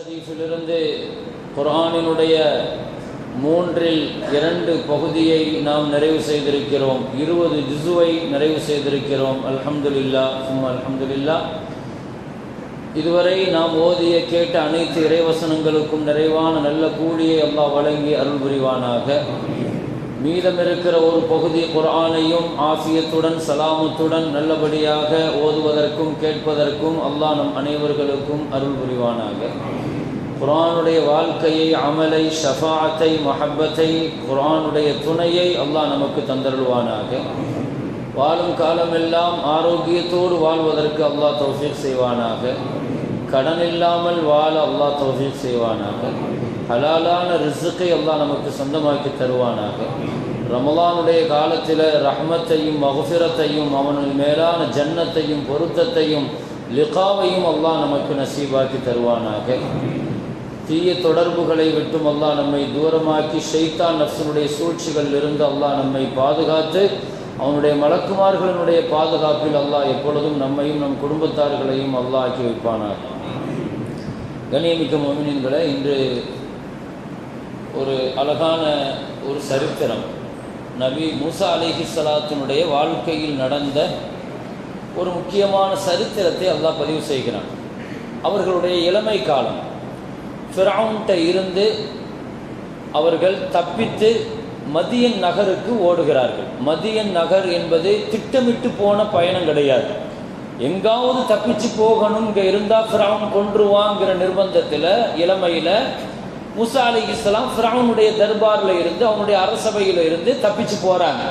ஷரீஃபிலிருந்து குரானினுடைய மூன்றில் இரண்டு பகுதியை நாம் நிறைவு செய்திருக்கிறோம். இருபது ஜிசுவை நிறைவு செய்திருக்கிறோம். அல்ஹம்துலில்லா சும் அல்ஹம்துலில்லா. இதுவரை நாம் ஓதிய கேட்ட அனைத்து இறைவசனங்களுக்கும் நிறைவான நல்ல கூலியை அல்லாஹ் வழங்கி அருள் புரிவானாக. மீதம் இருக்கிற ஒரு பகுதி குரானையும் ஆஃபியத்துடன் சலாமத்துடன் நல்லபடியாக ஓதுவதற்கும் கேட்பதற்கும் அல்லாஹ் நம் அனைவர்களுக்கும் அருள் புரிவானாக. குர்ஆனுடைய வாழ்க்கையை அமலை ஷஃபாத்தை மஹப்பத்தை குர்ஆனுடைய துணையை அல்லாஹ் நமக்கு தந்தருள்வானாக வாழும் காலமெல்லாம் ஆரோக்கியத்தோடு வாழ்வதற்கு அல்லாஹ் தௌஃபீக் செய்வானாக கடன் இல்லாமல் வாழ அல்லாஹ் தௌஃபீக் செய்வானாக ஹலாலான ரிசுக்கை அல்லாஹ் நமக்கு சொந்தமாக்கி தருவானாக ரமலானுடைய காலத்தில் ரஹ்மத்தையும் மகுஃபிரத்தையும் அவனின் மேலான ஜன்னத்தையும் பொருத்தத்தையும் லிகாவையும் அல்லாஹ் நமக்கு நசீபாக்கி தருவானாக தீய தொடர்புகளை விட்டும் அல்லாஹ் நம்மை தூரமாக்கி ஷைத்தான் நஃப்சனுடைய சூழ்ச்சிகளில் இருந்து அல்லாஹ் நம்மை பாதுகாத்து அவனுடைய மலக்குமார்களினுடைய பாதுகாப்பில் அல்லாஹ் எப்பொழுதும் நம்மையும் நம் குடும்பத்தார்களையும் அல்லாஹ் ஆக்கி வைப்பானார் கணியமிக்க மோமினின்களை இன்று ஒரு அழகான ஒரு சரித்திரம். நபி மூசா அலிஹி சலாத்தினுடைய வாழ்க்கையில் நடந்த ஒரு முக்கியமான சரித்திரத்தை அல்லாஹ் பதிவு செய்கிறான். அவர்களுடைய இளமை காலம். ஃபிரவுன்ட்ட இருந்து அவர்கள் தப்பித்து மதியன் நகருக்கு ஓடுகிறார்கள். மதியன் நகர் என்பது திட்டமிட்டு போன பயணம் கிடையாது. எங்காவது தப்பிச்சு போகணும் இங்கே இருந்தால் ஃபிரவுன் கொன்றுவாங்கிற நிர்பந்தத்தில் இளமையில் முசா அலி இஸ்லாம் ஃபிரவுனுடைய தர்பாரில் இருந்து அவனுடைய அரசபையில் இருந்து தப்பிச்சு போகிறாங்க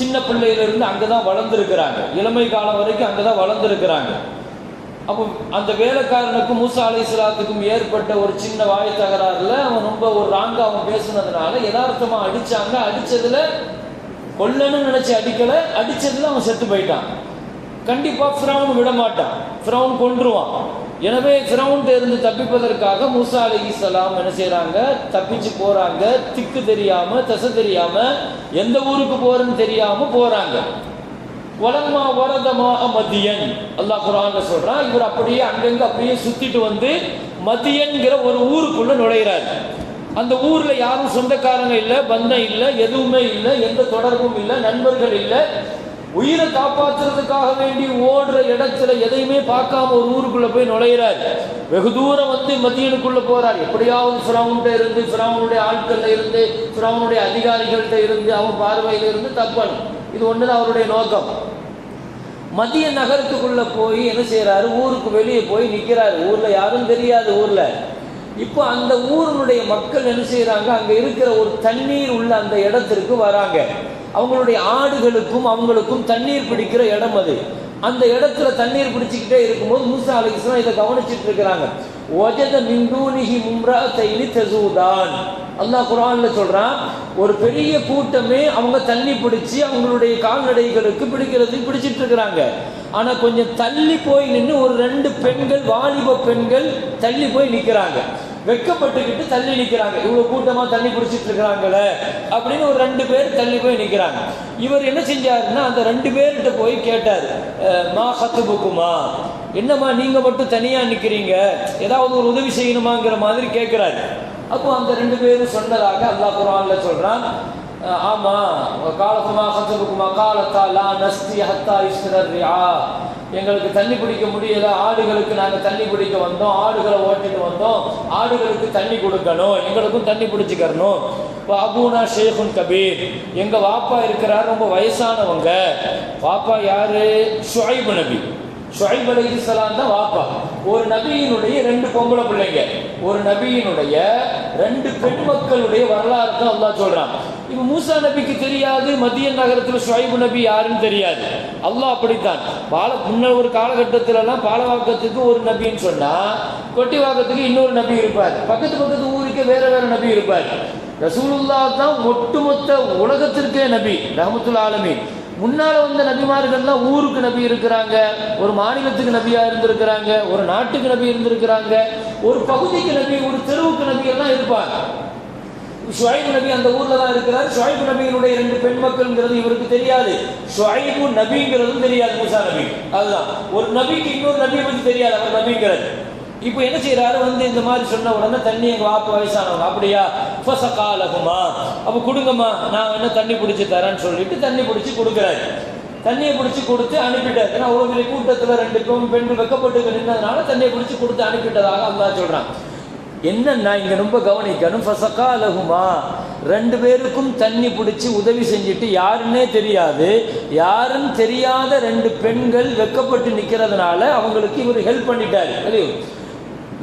சின்ன பிள்ளையிலிருந்து அங்கே தான் வளர்ந்துருக்கிறாங்க. இளமை காலம் வரைக்கும் அங்கே தான் வளர்ந்துருக்கிறாங்க. அப்போ அந்த வேலைக்காரனுக்கும் மூசா அலி இஸ்லாத்துக்கும் ஏற்பட்ட ஒரு சின்ன வாய் தகராறுல அவன் ரொம்ப ஒரு ராங்க அவன் பேசுனதுனால யதார்த்தமா அடிச்சாங்க. அடிச்சதுல கொல்லணும்னு நினைச்சு அடிக்கல. அடிச்சதுல அவன் செத்து போயிட்டான். கண்டிப்பா ஃபிரவுன் விட மாட்டான். ஃபிரவுன் கொன்றுவான். எனவே ஃபிரவுன் இருந்து தப்பிப்பதற்காக மூசா அலி இஸ்லாம் என்ன செய்யறாங்க தப்பிச்சு போறாங்க. திக்கு தெரியாம தசை தெரியாம எந்த ஊருக்கு போறேன்னு தெரியாம போறாங்க. வலமா வரதமா மதியன் அல்லாஹ் குரான் சொல்றான் இவர் அப்படியே அங்கங்க அப்படியே சுத்திட்டு வந்து மதியன்கிற ஒரு ஊருக்குள்ள நுழைகிறார் அந்த ஊர்ல யாரும் சொந்தக்காரங்க இல்லை பந்தம் இல்லை எதுவுமே இல்லை எந்த தொடர்பும் இல்லை நண்பர்கள் இல்லை. உயிரை காப்பாற்றுறதுக்காக வேண்டி ஓடுற இடத்துல எதையுமே பார்க்காம ஒரு ஊருக்குள்ள போய் நுழையிறார். வெகு தூரம் வந்து மதியனுக்குள்ள போறார். எப்படியாவது ஃபிரவுன்ட்ட இருந்து ஃபிரவுனுடைய ஆட்கள்ல இருந்து ஃபிரவுனுடைய அதிகாரிகள்கிட்ட இருந்து அவன் பார்வையில இருந்து தப்பன் இது ஒண்ணுதான் அவருடைய நோக்கம். மத்திய நகரத்துக்குள்ள போய் என்ன செய்கிறாரு ஊருக்கு வெளியே போய் நிற்கிறாரு ஊரில் யாரும் தெரியாது ஊரில். இப்போ அந்த ஊரினுடைய மக்கள் என்ன செய்கிறாங்க அங்கே இருக்கிற ஒரு தண்ணீர் உள்ள அந்த இடத்திற்கு வராங்க. அவங்களுடைய ஆடுகளுக்கும் அவங்களுக்கும் தண்ணீர் பிடிக்கிற இடம் அது. அந்த இடத்துல தண்ணீர் பிடிச்சிக்கிட்டே இருக்கும்போது மூசா அலிஸ்லாம் இதை கவனிச்சிட்டு இருக்கிறாங்க. ஒஜத மிண்டூனிஹி மும்ரா தைனி தசூதான். அல்லாஹ் குரான்ல சொல்றான் ஒரு பெரிய கூட்டமே அவங்க தண்ணி பிடிச்சி அவங்களுடைய கால்நடைகளுக்கு பிடிக்கிறது பிடிச்சிட்டு இருக்கிறாங்க. ஆனா கொஞ்சம் தள்ளி போய் நின்று ஒரு ரெண்டு பெண்கள் வாலிப பெண்கள் தள்ளி போய் நிக்கிறாங்க. வெக்கப்பட்டுக்கிட்டு தள்ளி நிக்கிறாங்க. இவ்வளவு கூட்டமா தண்ணி பிடிச்சிட்டு இருக்கிறாங்களே அப்படின்னு ஒரு ரெண்டு பேர் தள்ளி போய் நிக்கிறாங்க. இவர் என்ன செஞ்சாருன்னா அந்த ரெண்டு பேர்கிட்ட போய் கேட்டாரு. மா ஹத்துபுக்குமா என்னம்மா நீங்க மட்டும் தனியா நிக்கிறீங்க. ஏதாவது ஒரு உதவி செய்யணுமாங்கிற மாதிரி கேட்கிறாரு அப்போ அந்த ரெண்டு பேரும் சொன்னதாக அல்லாஹ் குரான்ல சொல்றான். ஆமா காலத்துமா ஹத்துபுக்குமா காலத்தா லா நஸ்தி ஹத்தா இஸ்ரர் எங்களுக்கு தண்ணி பிடிக்க முடியல ஆடுகளுக்கு நாங்கள் தண்ணி பிடிக்க வந்தோம் ஆடுகளை ஓட்டிட்டு வந்தோம். ஆடுகளுக்கு தண்ணி கொடுக்கணும் எங்களுக்கும் தண்ணி பிடிச்சிக்கிறணும். இப்போ அபூனா ஷேகுன் கபீர். எங்கள் வாப்பா இருக்கிறார் ரொம்ப வயசானவங்க. வாப்பா யாரு? ஷுஐப் நபி. ஷுஐப் அலி இஸ்லாம் தான் வாப்பா. ஒரு நபியினுடைய ரெண்டு பொம்பளை பிள்ளைங்க. ஒரு நபியினுடைய ரெண்டு பெண் மக்களுடைய வரலாறு தான் அல்லா சொல்றான். இப்ப மூசா நபிக்கு தெரியாது மத்திய நகரத்தில் ஷுவைபு நபி யாருன்னு தெரியாது. அல்லாஹ் அப்படித்தான். பால முன்ன ஒரு காலகட்டத்திலலாம் பாலவாக்கத்துக்கு ஒரு நபின்னு சொன்னா கொட்டிவாக்கத்துக்கு இன்னொரு நபி இருப்பார். பக்கத்து பக்கத்து ஊருக்கு வேற வேற நபி இருப்பார். ரசூலுல்லா தான் ஒட்டுமொத்த உலகத்திற்கே நபி ரஹமத்துல் ஆலமீன். முன்னால் வந்த நபிமார்கள்லாம் ஊருக்கு நபி இருக்கிறாங்க ஒரு மாநிலத்துக்கு நபியாக இருந்திருக்கிறாங்க ஒரு நாட்டுக்கு நபி இருந்திருக்கிறாங்க. ஒரு பகுதிக்கு நபி ஒரு தெருவுக்கு நபி தான் இருப்பார். ஷுவைபு நபி அந்த ஊர்ல தான் இருக்கிறார். ஷுவைபு நபியினுடைய ரெண்டு பெண் மக்கள்ங்கிறது இவருக்கு தெரியாது. ஷுவைபு நபிங்கிறதும் தெரியாது மூசா நபி. அதுதான். ஒரு நபிக்கு இன்னொரு நபி பத்தி தெரியாது அவர் நபிங்கிறது இப்போ என்ன செய்யறாரு வந்து இந்த மாதிரி சொன்ன உடனே தண்ணி எங்க வாப்பு வயசானவங்க அப்படியா? ஃபசகாலகுமா. அப்போ கொடுங்கம்மா நான் என்ன தண்ணி பிடிச்சி தரேன்னு சொல்லிட்டு தண்ணி பிடிச்சி கொடுக்குறாரு. தண்ணியை பிடிச்சி கொடுத்து அனுப்பிட்டார். ஏன்னா அவ்வளோ பெரிய கூட்டத்தில் ரெண்டு பெண் பெண்கள் வெக்கப்பட்டு நின்றதுனால தண்ணியை பிடிச்சி கொடுத்து அனுப்பிட்டதாக அல்லா சொல்றான். என்னன்னா இங்க ரொம்ப கவனிக்கணும். ஃபசக்கா அழகுமா ரெண்டு பேருக்கும் தண்ணி பிடிச்சி உதவி செஞ்சுட்டு யாருன்னே தெரியாது. யாருன்னு தெரியாத ரெண்டு பெண்கள் வெக்கப்பட்டு நிற்கிறதுனால அவங்களுக்கு இவர் ஹெல்ப் பண்ணிட்டாரு.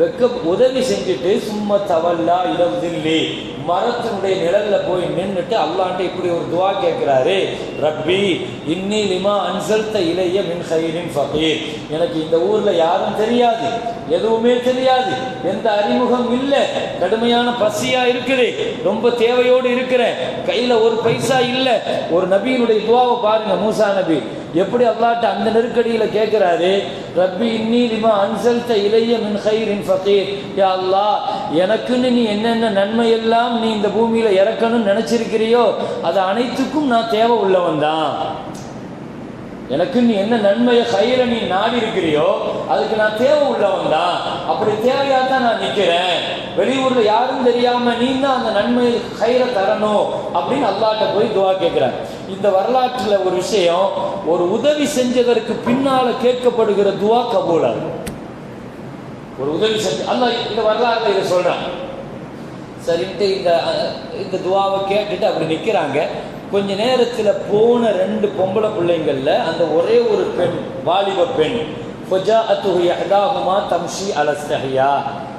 வெக்க உதவி செஞ்சுட்டு சும்மா தவல்லா இடம் தில்லி மரத்தினுடைய நிழல்ல போய் நின்றுட்டு அல்லான்ட்ட இப்படி ஒரு துவா கேட்கிறாரு. ரப்பி இன்னி லிமா அன்சல்த இளைய மின் ஹைரின் ஃபகீர். எனக்கு இந்த ஊர்ல யாரும் தெரியாது எதுவுமே தெரியாது. எந்த அறிமுகம் இல்லை. கடுமையான பசியா இருக்குது. ரொம்ப தேவையோடு இருக்கிறேன். கையில ஒரு பைசா இல்லை. ஒரு நபியினுடைய துவாவை பாருங்க மூசா நபி. எப்படி அல்லாட்ட அந்த நெருக்கடியில் கேட்குறாரு ரப்பி இன்னி லிமா அன்சல்த இளைய மின் ஹைரின் ஃபகீர். யா அல்லாஹ் எனக்குன்னு நீ என்னென்ன நன்மை எல்லாம் நீ இந்த பூமியில் இறக்கணும்னு நினச்சிருக்கிறியோ அது அனைத்துக்கும் நான் தேவை உள்ளவன் தான். எனக்கு நீ என்ன நன்மையை கையில நீ நாடி இருக்கிறியோ அதுக்கு நான் தேவை உள்ளவன் தான். அப்படி தேவையா தான் நான் நிக்கிறேன். வெளியூர்ல யாரும் தெரியாம நீ தான் அந்த நன்மையை கையில தரணும் அப்படின்னு அல்லாட்ட போய் துவா கேட்கிறார் இந்த வரலாற்றில் ஒரு விஷயம் ஒரு உதவி செஞ்சதற்கு பின்னால் கேட்கப்படுகிற துவா கபூலாகும் ஒரு உதவி செஞ்சு அல்ல இந்த வரலாறு இதை சொல்றான் சரின்ட்டு இந்த இந்த துவாவை கேட்டுட்டு அப்படி நிற்கிறாங்க கொஞ்ச நேரத்தில் போன ரெண்டு பொம்பளை பிள்ளைங்களில் அந்த ஒரே ஒரு பெண் வாலிப பெண் ஃபஜாஅத்துஹு யஹ்தாஹுமா தம்ஷி அலஸ்தஹியா.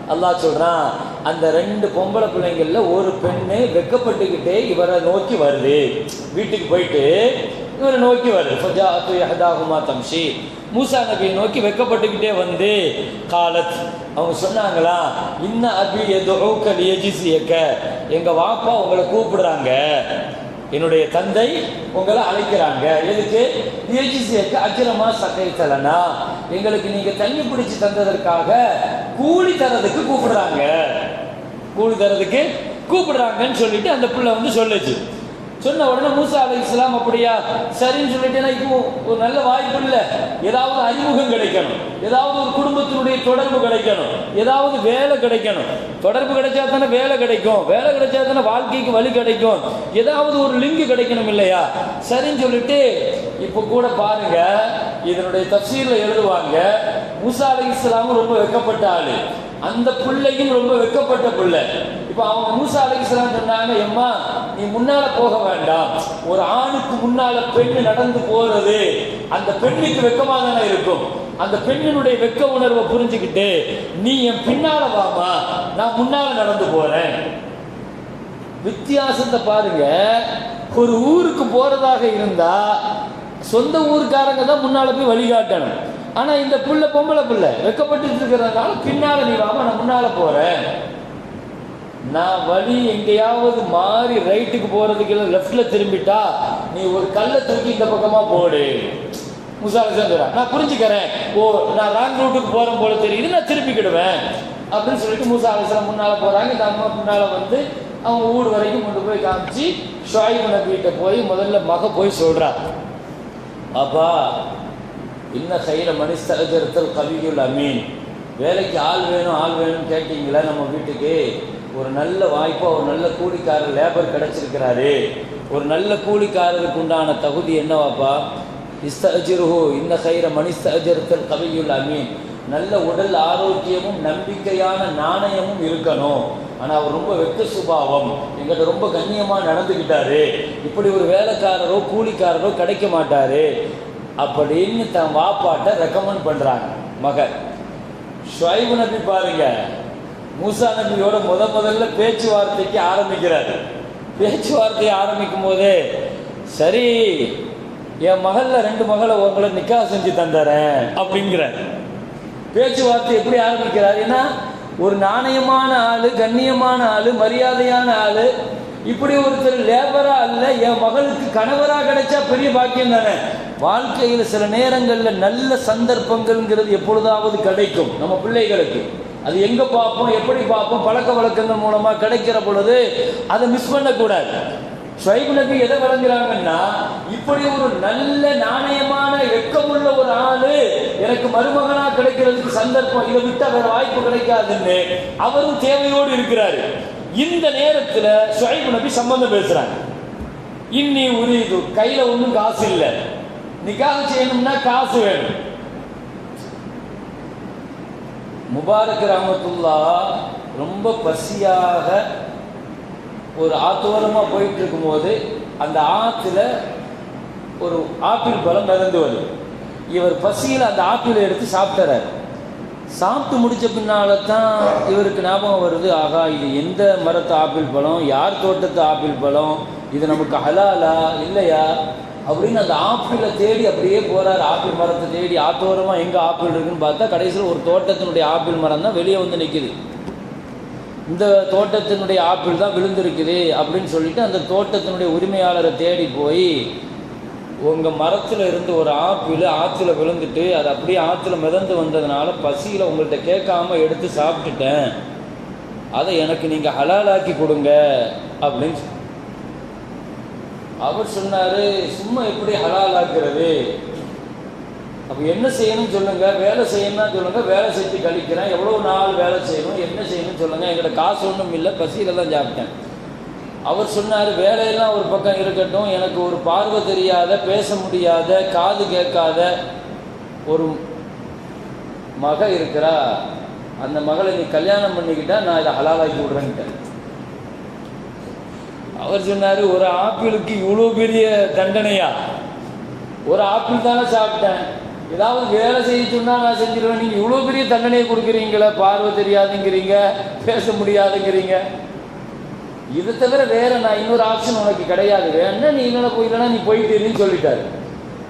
அல்லாஹ் சொல்றான் அந்த ரெண்டு பொம்பளை பிள்ளைங்கள்ல ஒரு பெண்ணு வெக்கப்பட்டுக்கிட்டே இவரை நோக்கி வருது. வீட்டுக்கு போயிட்டு இவரை நோக்கி வருது. ஃபஜாஅத்து யஹ்தாஹுமா தம்ஷி. மூசா நபியை நோக்கி வெக்கப்பட்டுக்கிட்டே வந்து காலத் அவங்க சொன்னாங்களா இன்ன அபி எதுக்க ஏக்க எங்கள் வாப்பா உங்களை கூப்பிடுறாங்க. என்னுடைய தந்தை உங்களை அழைக்கிறாங்க. எதுக்கு? லியஜிசியக்க அக்கிரமா தலைனா எங்களுக்கு நீங்கள் தண்ணி பிடிச்சி தந்ததற்காக கூலி தரதுக்கு கூப்பிடுறாங்க. கூலி தரதுக்கு கூப்பிடுறாங்கன்னு சொல்லிட்டு அந்த பிள்ளை வந்து சொல்லுச்சு. சொன்ன உடனே மூசா அலை இஸ்லாம் அப்படியா? சரின்னு சொல்லிட்டேன்னா இப்போ ஒரு நல்ல வாய்ப்பு இல்லை. ஏதாவது அறிமுகம் கிடைக்கணும். ஏதாவது ஒரு குடும்பத்தினுடைய தொடர்பு கிடைக்கணும். ஏதாவது வேலை கிடைக்கணும். தொடர்பு கிடைச்சா தானே வேலை கிடைக்கும். வேலை கிடைச்சா தானே வாழ்க்கைக்கு வழி கிடைக்கும். ஏதாவது ஒரு லிங்க் கிடைக்கணும் இல்லையா? சரின்னு சொல்லிட்டு இப்போ கூட பாருங்க இதனுடைய தப்சீரில் எழுதுவாங்க. மூசா அலை இஸ்லாமும் ரொம்ப வெக்கப்பட்ட ஆளு. அந்த பிள்ளையும் ரொம்ப வெக்கப்பட்ட பிள்ளை. இப்போ அவங்க மூசா அலைஹிஸ்ஸலாம் சொன்னாங்க எம்மா நீ முன்னால போக வேண்டாம். ஒரு ஆணுக்கு முன்னால பெண்ணு நடந்து போறது அந்த பெண்ணுக்கு வெக்கமாக தானே இருக்கும். அந்த பெண்ணினுடைய வெக்க உணர்வை புரிஞ்சுக்கிட்டு நீ என் பின்னால வாமா நான் முன்னால நடந்து போறேன். வித்தியாசத்தை பாருங்க. ஒரு ஊருக்கு போறதாக இருந்தா சொந்த ஊருக்காரங்க தான் முன்னால போய் வழிகாட்டணும். ஆனா இந்த புள்ள பொம்பளை புள்ள வெக்கப்பட்டு இருக்கிறதுனால பின்னால நீ வாமா நான் முன்னால போறேன். நான் வழி எங்கேயாவது மாறி ரைட்டுக்கு போறதுக்கு இல்லை லெஃப்ட்ல திரும்பிட்டா நீ ஒரு கல்லை தூக்கி இந்த பக்கமா போடு. முசாலிசன் நான் புரிஞ்சுக்கிறேன். ஓ நான் ராங் ரூட்டுக்கு போறேன் போல தெரியுது நான் திருப்பிக்கிடுவேன் அப்படின்னு சொல்லிட்டு மூசா அலிஸ்லாம் முன்னால போறாங்க. இந்த அம்மா முன்னால வந்து அவங்க ஊர் வரைக்கும் கொண்டு போய் காமிச்சு ஷாயிப் நபிகிட்ட போய் முதல்ல மக போய் சொல்றா அப்பா இன்ன கையில் மனிஸ்தரத்தில் கவியுல் அமீன். வேலைக்கு ஆள் வேணும் ஆள் வேணும்னு கேட்டிங்களா நம்ம வீட்டுக்கு? ஒரு நல்ல வாய்ப்பாக ஒரு நல்ல கூலிக்காரர் லேபர் கிடச்சிருக்கிறாரு. ஒரு நல்ல கூலிக்காரருக்கு உண்டான தகுதி என்னவாப்பா? இஸ்தஜிருஹு இந்த கைர மனிஸ்தஜரத்தல் கவியுல் அமீன். நல்ல உடல் ஆரோக்கியமும் நம்பிக்கையான நாணயமும் இருக்கணும். ஆனால் அவர் ரொம்ப வெக்க சுபாவம். எங்கிட்ட ரொம்ப கண்ணியமாக நடந்துக்கிட்டாரு இப்படி ஒரு வேலைக்காரரோ கூலிக்காரரோ கிடைக்க மாட்டாரு. அப்படின்னு தன் வாப்பாட்ட ரெக்கமெண்ட் பண்ணுறாங்க மகன். ஷுவைபு நபி பாருங்க. மூசா நபியோட முத முதல்ல பேச்சுவார்த்தைக்கு ஆரம்பிக்கிறாரு. பேச்சுவார்த்தையை ஆரம்பிக்கும் போதே சரி என் மகளில் ரெண்டு மகளை உங்களை நிக்கா செஞ்சு தந்துறேன் அப்படிங்கிறார். பேச்சுவார்த்தை எப்படி ஆரம்பிக்கிறார்? ஏன்னா ஒரு நாணயமான ஆள் கண்ணியமான ஆள் மரியாதையான ஆள் இப்படி ஒருத்தர் லேபரா அல்ல என் மகளுக்கு கணவராக கிடைச்சா பெரிய பாக்கியம் தானே? வாழ்க்கையில் சில நேரங்களில் நல்ல சந்தர்ப்பங்கள்ங்கிறது எப்பொழுதாவது கிடைக்கும் நம்ம பிள்ளைகளுக்கு. அது எங்கே பார்ப்போம் எப்படி பார்ப்போம் பழக்க வழக்கங்கள் மூலமாக கிடைக்கிற பொழுது அதை மிஸ் பண்ணக்கூடாது. ஷுவைப் நபி எதை வழங்குறாங்கன்னா இப்படி ஒரு நல்ல நாணயமான வெக்கமுள்ள ஒரு ஆளு எனக்கு மருமகனா கிடைக்கிறதுக்கு சந்தர்ப்பம் இதை விட்டு வேற வாய்ப்பு கிடைக்காதுன்னு அவரும் தேவையோடு இருக்கிறாரு. இந்த நேரத்தில் ஷுவைப் நபி சம்பந்தம் பேசுறாங்க. இன்னி உரியுது கையில ஒன்றும் காசு இல்லை. நிக்காக செய்யணும்னா காசு வேணும். முபாரக் ரஹமத்துல்லா ரொம்ப பசியாக ஒரு ஆத்தோரமாக போயிட்டு இருக்கும்போது அந்த ஆற்றுல ஒரு ஆப்பிள் பழம் மிதந்து வருது. இவர் பசியில் அந்த ஆப்பிளை எடுத்து சாப்பிட்டாரு. சாப்பிட்டு முடிச்ச பின்னால தான் இவருக்கு ஞாபகம் வருது ஆகா இது எந்த மரத்து ஆப்பிள் பழம்? யார் தோட்டத்து ஆப்பிள் பழம்? இது நமக்கு ஹலாலா? இல்லையா? அப்படின்னு அந்த ஆப்பிளை தேடி அப்படியே போறாரு. ஆப்பிள் மரத்தை தேடி ஆத்தோரமாக எங்கே ஆப்பிள் இருக்குன்னு பார்த்தா கடைசியில் ஒரு தோட்டத்தினுடைய ஆப்பிள் மரம் தான் வெளியே வந்து நிற்கிது இந்த தோட்டத்தினுடைய ஆப்பிள் தான் விழுந்திருக்குது அப்படின்னு சொல்லிட்டு அந்த தோட்டத்தினுடைய உரிமையாளரை தேடி போய் உங்கள் மரத்தில் இருந்து ஒரு ஆப்பிள் ஆற்றுல விழுந்துட்டு அது அப்படியே ஆற்றுல மிதந்து வந்ததுனால பசியில் உங்கள்கிட்ட கேட்காம எடுத்து சாப்பிட்டுட்டேன். அதை எனக்கு நீங்கள் ஹலாலாக்கி கொடுங்க அப்படின்னு அவர் சொன்னார் சும்மா எப்படி ஹலாலாக்குறது? அப்போ என்ன செய்யணும்னு சொல்லுங்கள் வேலை செய்யணும்னா சொல்லுங்கள் வேலை செஞ்சு கழிக்கிறேன் எவ்வளோ நாள் வேலை செய்யணும் என்ன செய்யணும்னு சொல்லுங்கள் எங்கள்கிட்ட காசு ஒன்றும் இல்லை பசியில் தான் சாப்பிட்டேன். அவர் சொன்னார் வேலையெல்லாம் ஒரு பக்கம் இருக்கட்டும் எனக்கு ஒரு பார்வை தெரியாத பேச முடியாத காது கேட்காத ஒரு மக இருக்கிறா. அந்த மகளை நீ கல்யாணம் பண்ணிக்கிட்டா நான் இதை ஹலாலாக்கி விடுறேன்ட்டேன். அவர் சொன்னார் ஒரு ஆப்பிளுக்கு இவ்வளோ பெரிய தண்டனையா? ஒரு ஆப்பிள் தானே சாப்பிட்டேன். ஏதாவது வேலை செய்ய சொன்னால் நான் செஞ்சிருவேன். நீங்கள் இவ்வளோ பெரிய தண்டனையை கொடுக்குறீங்களே பார்வை தெரியாதுங்கிறீங்க பேச முடியாதுங்கிறீங்க. இதை தவிர வேற நான் இன்னொரு ஆப்ஷன் உனக்கு கிடையாது. வேணா நீ இல்லைனா போயிடலாம் நீ போயிட்டேன்னு சொல்லிட்டாரு.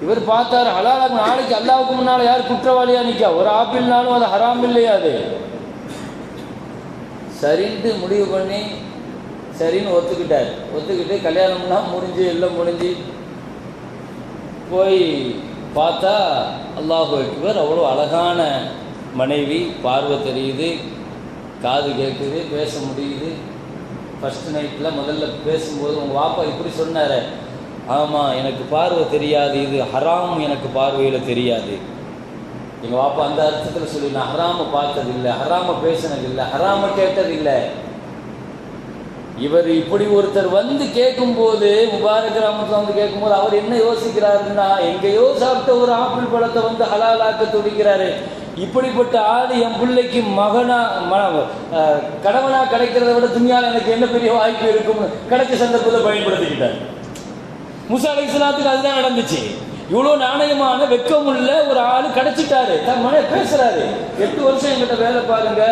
இவர் பார்த்தாரு ஹலாலாக்கு நாளைக்கு அல்லாவுக்கு முன்னால் யார் குற்றவாளியா நிற்கா ஒரு ஆப்பிள்னாலும் அது ஹராம் இல்லையா அது? சரின்ட்டு முடிவு பண்ணி சரின்னு ஒத்துக்கிட்டார். ஒத்துக்கிட்டு கல்யாணம்லாம் முடிஞ்சு எல்லாம் முடிஞ்சு போய் பார்த்தா அல்லாஹு அக்பர் அவ்வளோ அழகான மனைவி. பார்வை தெரியுது காது கேட்குது பேச முடியுது. ஃபஸ்ட் நைட்டில் முதல்ல பேசும்போது உங்கள் வாப்பா இப்படி சொன்னார். ஆமாம் எனக்கு பார்வை தெரியாது. இது ஹராம் எனக்கு பார்வையில் தெரியாது. எங்கள் வாப்பா அந்த அர்த்தத்தில் சொல்லி நான் ஹராம பார்த்ததில்லை ஹராம பேசினதில்லை ஹராம கேட்டதில்லை. இவர் இப்படி ஒருத்தர் வந்து கேட்கும்போது முபாரக் கிராமத்தில் வந்து கேட்கும்போது அவர் என்ன யோசிக்கிறாருன்னா எங்கேயோ சாப்பிட்ட ஒரு ஆப்பிள் பழத்தை வந்து ஹலாலாக்க துடிக்கிறாரு. இப்படிப்பட்ட ஆள் என் பிள்ளைக்கு மகனா மன அஹ், கணவனா கிடைக்கிறத விட துணியால் எனக்கு என்ன பெரிய வாய்ப்பு இருக்கும்னு கிடைச்ச சந்தர்ப்பத்தை பயன்படுத்திக்கிட்டார். முசா இஸ்லாத்துக்கு அதுதான் நடந்துச்சு. இவ்வளோ நாணயமான வெக்கமுள்ள ஒரு ஆள் கிடைச்சிட்டாரு. தன் மன பேசுறாரு. எட்டு வருஷம் எங்கிட்ட வேலை பாருங்க.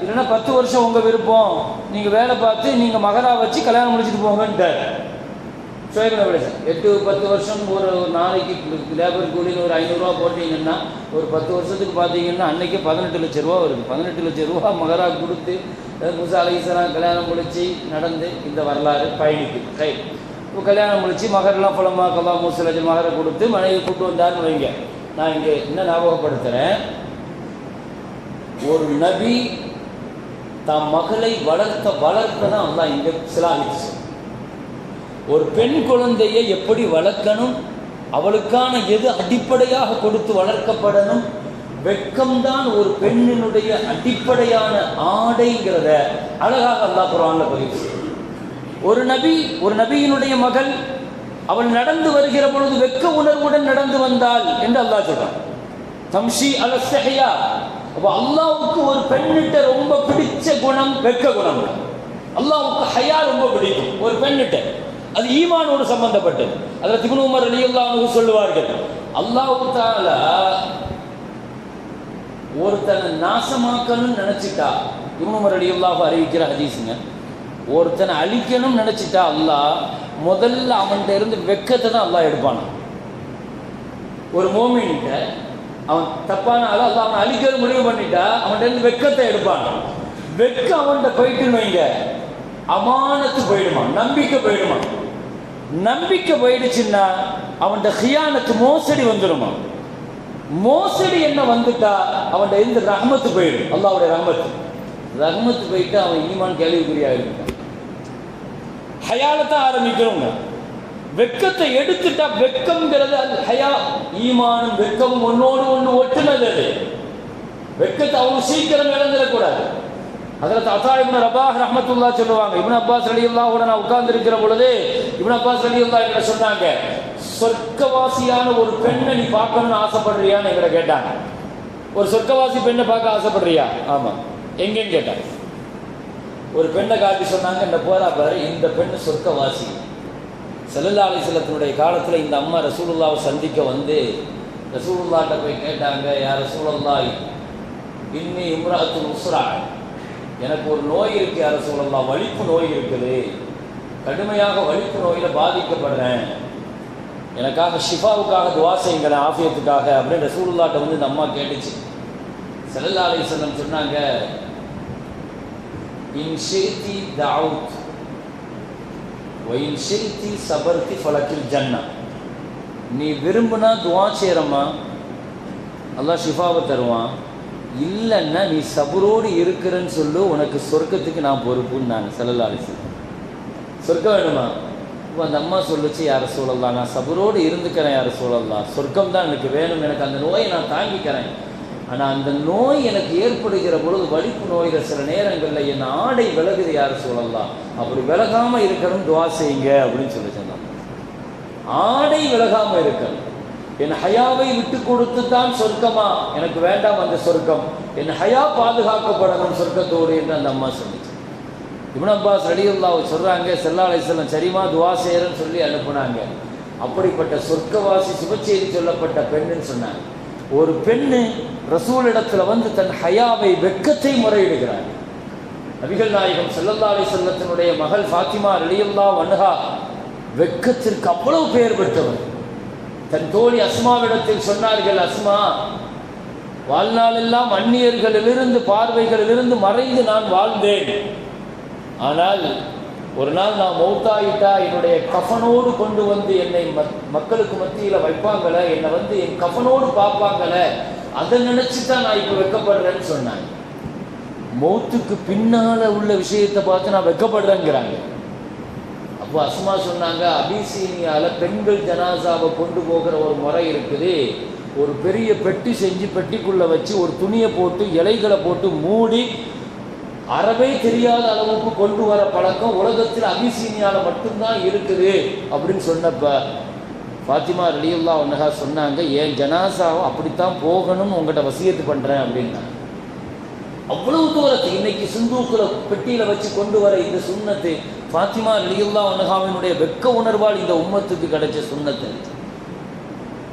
இல்லைன்னா பத்து வருஷம் உங்க விருப்பம். நீங்க வேலை பார்த்து நீங்க மகரா வச்சு கல்யாணம் முடிச்சுட்டு போங்கன்ட்டார். எட்டு பத்து வருஷம் ஒரு நாளைக்கு லேபர் கூலின்னு ஒரு ஐநூறுரூவா போட்டீங்கன்னா ஒரு பத்து வருஷத்துக்கு பார்த்தீங்கன்னா அன்னைக்கு பதினெட்டு லட்ச ரூபா வருது. பதினெட்டு லட்ச ரூபா மகரா கொடுத்து முசா அலிசலாம் கல்யாணம் முடிச்சு நடந்து இந்த வரலாறு பயணிக்கு கை கல்யாணம் முடிச்சு மகரெல்லாம் புலமா கலா மூசு லட்சம் மகரை கொடுத்து மனைவி கூட்டு வந்தார்னு வைங்க. நான் இங்கே என்ன ஞாபகப்படுத்துகிறேன் ஒரு நபி தம் மகளை வளர்த்த வளர்க்க தான் அல்லாஹ் இங்கே சிலாகிச்சு. ஒரு பெண் குழந்தையை எப்படி வளர்க்கணும்? அவளுக்கான எது அடிப்படையாக கொடுத்து வளர்க்கப்படணும்? வெட்கம்தான் ஒரு பெண்ணினுடைய அடிப்படையான ஆடைங்கிறத அழகாக அல்லா குர்ஆன்ல பதிவு ஒரு நபி ஒரு நபியினுடைய மகள் அவள் நடந்து வருகிற பொழுது வெட்க உணர்வுடன் நடந்து வந்தாள் என்று அல்லாஹ் சொல்றான். தம்ஷி அலஸ்தஹியா அப்போ அல்லாஹ்வுக்கு ஒரு பெண்ணிட்ட ரொம்ப பிடிச்ச குணம் வெட்க குணம். அல்லாவுக்கு ஹயா ரொம்ப பிடிக்கும் ஒரு பெண்ணிட்ட. அது ஈமானோடு சம்பந்தப்பட்டது. அதில் திபுன் உமர் அல்லாவுக்கு சொல்லுவார்கள் அல்லாஹ் தாலா ஒருத்தனை நாசமாக்கணும்னு நினைச்சிட்டா இவனு அலி ரலியல்லாஹு அறிவிக்கிற ஹதீஸுங்க ஒருத்தனை அழிக்கணும்னு நினைச்சிட்டா அல்லாஹ் முதல்ல அவன்கிட்ட இருந்து வெக்கத்தை தான் அல்லாஹ் எடுப்பான். ஒரு மோமின்கிட்ட அவன் தப்பான ஆளு அல்லாஹ் அவன் அழிக்கிறது முடிவு பண்ணிட்டா அவன்கிட்ட இருந்து வெக்கத்தை எடுப்பான். வெக்க அவன்கிட்ட போயிட்டுன்னு வைங்க. அமானத்து போயிடுமா நம்பிக்கை போயிடுமா. நம்பிக்கை போயிடுச்சுன்னா அவன்கிட்ட ஹியானத்து மோசடி வந்துடுமா மோசடி என்ன வந்துட்டா அவன்கிட்ட இருந்து ரஹமத்து போயிடும் அல்லாவுடைய ரஹமத்து. ரஹமத்து போயிட்டு அவன் ஈமான் கேள்விக்குறியாக இருக்கான் ஹயாலத்தை தான் ஆரம்பிக்கிறோங்க. வெக்கத்தை எடுத்துட்டா வெக்கம்ங்கிறது அது ஹயா ஈமானும் வெக்கமும் ஒன்னோடு ஒன்று ஒட்டுனது அது. வெக்கத்தை அவங்க சீக்கிரம் இழந்துடக்கூடாது. அதில் அத்தா இவன் ரபாஹ் ரஹமத்துல்லா சொல்லுவாங்க இவன் அப்பாஸ் ரலியல்லாஹோட நான் உட்கார்ந்து இருக்கிற பொழுது இவன் அப்பாஸ் ரலியல்லா என்கிட்ட சொன்னாங்க சொர்க்கவாசியான ஒரு பெண்ணை நீ பார்க்கணும்னு ஆசைப்படுறியான்னு எங்களை கேட்டாங்க. ஒரு சொர்க்கவாசி பெண்ணை பார்க்க ஆசைப்படுறியா? ஆமாம் எங்கேன்னு கேட்டாங்க. ஒரு பெண்ணை காட்டி சொன்னாங்க இந்த போரா பாரு இந்த பெண்ணு சொர்க்கவாசி. செல்லல்லா அலிசலத்தினுடைய காலத்தில் இந்த அம்மா ரசூலுல்லாவை சந்திக்க வந்து ரசூலுல்லாட்ட போய் கேட்டாங்க யார் ரசூலுல்லாய் இன்னி இம்ராத்துல் உஸ்ரா எனக்கு ஒரு நோய் இருக்கு யார் ரசூலுல்லா வலிப்பு நோய் இருக்குது. கடுமையாக வலிப்பு நோயில் பாதிக்கப்படுறேன். எனக்காக ஷிஃபாவுக்காக துவா செய்யுங்களேன் ஆஃபியத்துக்காக அப்படின்னு ரசூலுல்லாட்ட வந்து இந்த அம்மா கேட்டுச்சு. செல்லல்லா அலிசல்லம் சொன்னாங்க إن شئت دعوت وإن شئت صبرت فلك الجنة. நீ விரும்புனா துவா செய்கிறம்மா அல்லாஹ் ஷிஃபாவை தருவான். இல்லைன்னா நீ சபுரோடு இருக்கிறன்னு சொல்லு உனக்கு சொர்க்கத்துக்கு நான் பொறுப்புன்னு நான் செல்லலாலிசி சொர்க்கம் வேணுமா? இப்போ அந்த அம்மா சொல்லுச்சு யாரை சூழல்லாம் நான் சபுரோடு இருந்துக்கிறேன் யாரை சூழல்லாம் சொர்க்கம் தான் எனக்கு வேணும் எனக்கு அந்த நோயை நான் தாங்கிக்கிறேன். ஆனால் அந்த நோய் எனக்கு ஏற்படுகிற பொழுது வலிப்பு நோய்கள் சில நேரங்களில் என் ஆடை விலகுது யார் சொல்லலாம் அப்படி விலகாமல் இருக்கணும் துவா செய்யுங்க அப்படின்னு சொல்லி சொன்னான். ஆடை விலகாமல் இருக்கணும். என் ஹயாவை விட்டு கொடுத்து தான் சொர்க்கமா? எனக்கு வேண்டாம் அந்த சொர்க்கம். என் ஹயா பாதுகாக்கப்படணும் சொர்க்கத்தோடு என்று அந்த அம்மா சொல்லிச்சு இப்னு அப்பாஸ் ரலியுல்லாவை சொல்கிறாங்க செல்லா அலிஸ்லாம் சரிமா துவா செய்கிறேன்னு சொல்லி அனுப்புனாங்க. அப்படிப்பட்ட சொர்க்கவாசி சுபச்செய்தி சொல்லப்பட்ட பெண்ணுன்னு சொன்னாங்க. ஒரு பெண்ணு ரசூல் இடத்துல வந்து தன் ஹயாவை வெக்கத்தை முறையிடுகிறார். நபிகள் நாயகம் செல்லல்லா அலி செல்லத்தினுடைய மகள் ஃபாத்திமா ரலியுல்லா வன்ஹா வெக்கத்திற்கு அவ்வளவு பெயர் பெற்றவர். தன் தோழி அஸ்மாவிடத்தில் சொன்னார்கள் அஸ்மா வாழ்நாளெல்லாம் அந்நியர்களிலிருந்து பார்வைகளிலிருந்து மறைந்து நான் வாழ்ந்தேன். ஆனால் ஒரு நாள் நான் மௌத்தாயிட்டா என்னுடைய கஃபனோடு கொண்டு வந்து என்னை மக்களுக்கு மத்தியில் வைப்பாங்கள என்னை வந்து என் கஃபனோடு பார்ப்பாங்கள அதை நினைச்சு தான் நான் இப்போ வெக்கப்படுறேன்னு சொன்னாங்க. மௌத்துக்கு பின்னால் உள்ள விஷயத்தை பார்த்து நான் வெக்கப்படுறேங்கிறாங்க. அப்போ அஸ்மா சொன்னாங்க அபிசீனியால பெண்கள் ஜனாசாவை கொண்டு போகிற ஒரு முறை இருக்குது. ஒரு பெரிய பெட்டி செஞ்சு பெட்டிக்குள்ளே வச்சு ஒரு துணியை போட்டு இலைகளை போட்டு மூடி அறவே தெரியாத அளவுக்கு கொண்டு வர பழக்கம் உலகத்தில் அபிசீனியால மட்டும்தான் இருக்குது அப்படின்னு சொன்னப்ப ஃபாத்திமா ரலியுல்லா ஒன்னகா சொன்னாங்க என் ஜனாசாவை அப்படித்தான் போகணும்னு உங்கள்கிட்ட வசியத்து பண்ணுறேன் அப்படின்னாங்க அவ்வளவு தூரத்துக்கு இன்னைக்கு சிந்தூக்குல பெட்டியில வச்சு கொண்டு வர இந்த சுண்ணத்து ஃபாத்திமா ரலியுல்லா ஒன்னகாவினுடைய வெக்க உணர்வால் இந்த உம்மத்துக்கு கிடைச்ச சுண்ணத்து.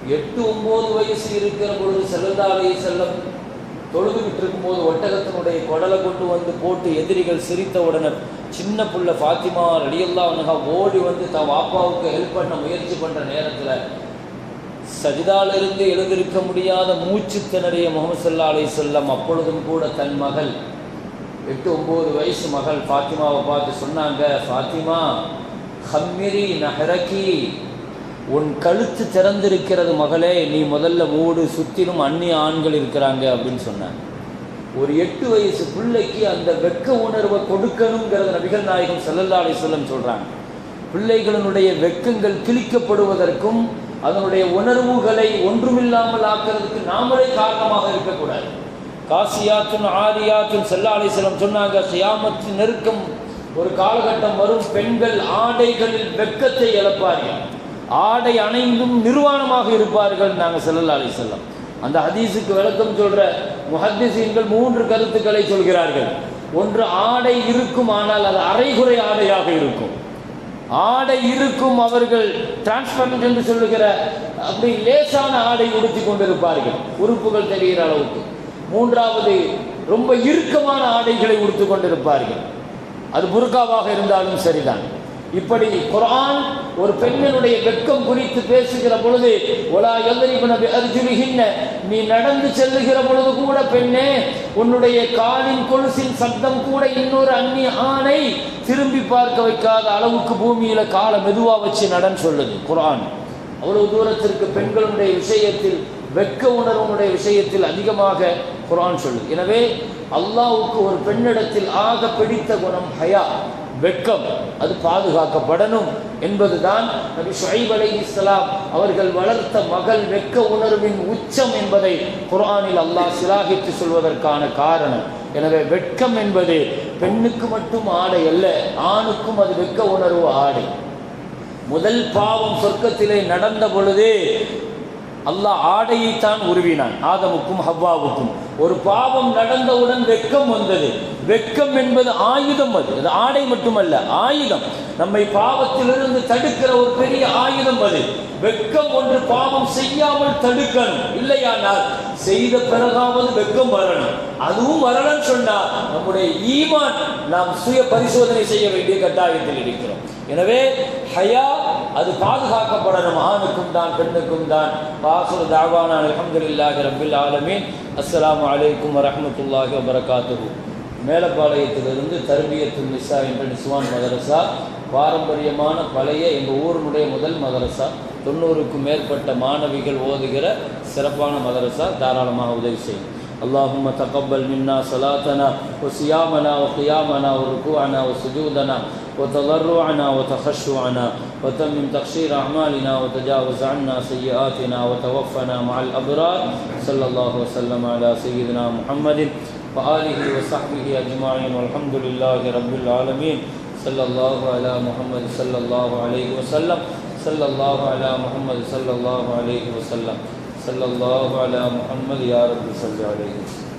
எட்டு ஒன்பது வயசு இருக்கிற பொழுது செல்லதாலே செல்லம் தொழுதுகிட்டு இருக்கும்போது ஒட்டகத்தினுடைய குடலை கொண்டு வந்து போட்டு எதிரிகள் சிரித்த உடனே சின்ன புள்ள ஃபாத்திமா ரெடியெல்லாம் ஒன்னகா ஓடி வந்து தன் வாப்பாவுக்கு ஹெல்ப் பண்ண முயற்சி பண்ணுற நேரத்தில் சஜிதாலிருந்து எழுந்திருக்க முடியாத மூச்சு திணறிய முகமது சல்லா அலி செல்லம் அப்பொழுதும் கூட தன் மகள் எட்டு ஒம்பது வயசு மகள் ஃபாத்திமாவை பார்த்து சொன்னாங்க ஃபாத்திமா ஹம்மிரி நஹரக்கி உன் கழுத்து திறந்திருக்கிறது மகளே நீ முதல்ல மூடு சுற்றிலும் அந்நிய ஆண்கள் இருக்கிறாங்க அப்படின்னு சொன்னாங்க. ஒரு எட்டு வயசு பிள்ளைக்கு அந்த வெக்க உணர்வை கொடுக்கணுங்கிறத நபிகள் நாயகம் செல்லல்லாடை செல்லம் சொல்கிறாங்க பிள்ளைகளினுடைய வெக்கங்கள் கிழிக்கப்படுவதற்கும் அதனுடைய உணர்வுகளை ஒன்றுமில்லாமல் ஆக்கிறதுக்கு நாமளே காரணமாக இருக்கக்கூடாது. காசியாற்றும் ஆரியாற்றும் செல்லா செல்லம் சொன்னாங்க கியாமத்தின் நெருக்கம் ஒரு காலகட்டம் வரும் பெண்கள் ஆடைகளில் வெக்கத்தை இழப்பார்கள். ஆடை அணைந்தும் நிர்வாணமாக இருப்பார்கள் நாங்கள் செல்லல்லா அலிசல்லாம் அந்த ஹதீஸுக்கு விளக்கம் சொல்கிற முஹத்திசீன்கள் மூன்று கருத்துக்களை சொல்கிறார்கள். ஒன்று ஆடை இருக்கும் ஆனால் அது அரைகுறை ஆடையாக இருக்கும். ஆடை இருக்கும் அவர்கள் டிரான்ஸ்பரண்ட் என்று சொல்லுகிற அப்படி லேசான ஆடை உடுத்தி கொண்டிருப்பார்கள். உறுப்புகள் தெரிகிற அளவுக்கு. மூன்றாவது ரொம்ப இறுக்கமான ஆடைகளை உடுத்து கொண்டிருப்பார்கள். அது புர்காவாக இருந்தாலும் சரிதான். இப்படி குரான் ஒரு பெண்ணினுடைய வெட்கம் குறித்து பேசுகிற பொழுது ஒலா எல்லரிபன அர்ஜுனிகின்ன நீ நடந்து செல்லுகிற பொழுது கூட பெண்ணே உன்னுடைய காலின் கொலுசின் சத்தம் கூட இன்னொரு அந்நிய ஆணை திரும்பி பார்க்க வைக்காத அளவுக்கு பூமியில காலை மெதுவா வச்சு நடன் சொல்லுது குரான் அவ்வளவு தூரத்திற்கு பெண்களுடைய விஷயத்தில் வெட்க உணர்வுடைய விஷயத்தில் அதிகமாக குரான் சொல்லுது. எனவே அல்லாவுக்கு ஒரு பெண்ணிடத்தில் ஆக பிடித்த குணம் ஹயா. வெட்கம் அது பாதுகாக்கப்படணும் என்பதுதான் நபி ஷுஹைப் அலை இஸ்லாம் அவர்கள் வளர்த்த மகள் வெட்க உணர்வின் உச்சம் என்பதை குரானில் அல்லாஹ் சிலாகித்து சொல்வதற்கான காரணம். எனவே வெட்கம் என்பது பெண்ணுக்கு மட்டும் ஆடை அல்ல ஆணுக்கும் அது வெட்க உணர்வு ஆடை. முதல் பாவம் சொர்க்கத்திலே நடந்த பொழுதே அல்லாஹ் ஆடையைத்தான் உருவினான் ஆதமுக்கும் ஹவ்வாவுக்கும். ஒரு பாவம் நடந்தவுடன் வெட்கம் வந்தது. வெட்கம் என்பது ஆயுதம் அது. அது ஆடை மட்டுமல்ல ஆயுதம். நம்மை பாவத்திலிருந்து தடுக்கிற ஒரு பெரிய ஆயுதம் அது. வெட்கம் ஒன்று பாவம் செய்யாமல் தடுக்கணும். இல்லையானால் செய்த பிறகாவது வெட்கம் வரணும். அதுவும் வரணும் சொன்னால் நம்முடைய ஈமான் நாம் சுய பரிசோதனை செய்ய வேண்டிய கட்டாயத்தில் இருக்கிறோம். எனவே ஹயா அது பாதுகாக்கப்படணும். ஆணுக்கும் தான் பெண்ணுக்கும் தான். வாசுர தாவான அலமதுல்லாஹி ரபில் ஆலமீன். அஸ்லாம் அலைக்கும் வரமத்துல்லாஹி வபரகாத்துஹு. மேலப்பாளையத்திலிருந்து தர்பியத்து நிசா என்ற நிஸ்வான் மதரசா பாரம்பரியமான பழைய எங்கள் ஊரினுடைய முதல் மதரசா தொண்ணூறுக்கும் மேற்பட்ட மாணவிகள் ஓதுகிற சிறப்பான மதரசா தாராளமாக உதவி செய்யும் اللهم تقبل منا صلاتنا وصيامنا وقيامنا وركوعنا وسجودنا وتضرعنا وتخشعنا وتمم تقصير أعمالنا وتجاوز عنا سيئاتنا وتوفنا مع الأبرار صلى الله وسلم على سيدنا محمد وآله وصحبه أجمعين والحمد لله رب العالمين. صلى الله على محمد صلى الله عليه وسلم. صلى الله على محمد صلى الله عليه وسلم. صلى الله على محمد يا رب صل عليه. وسلم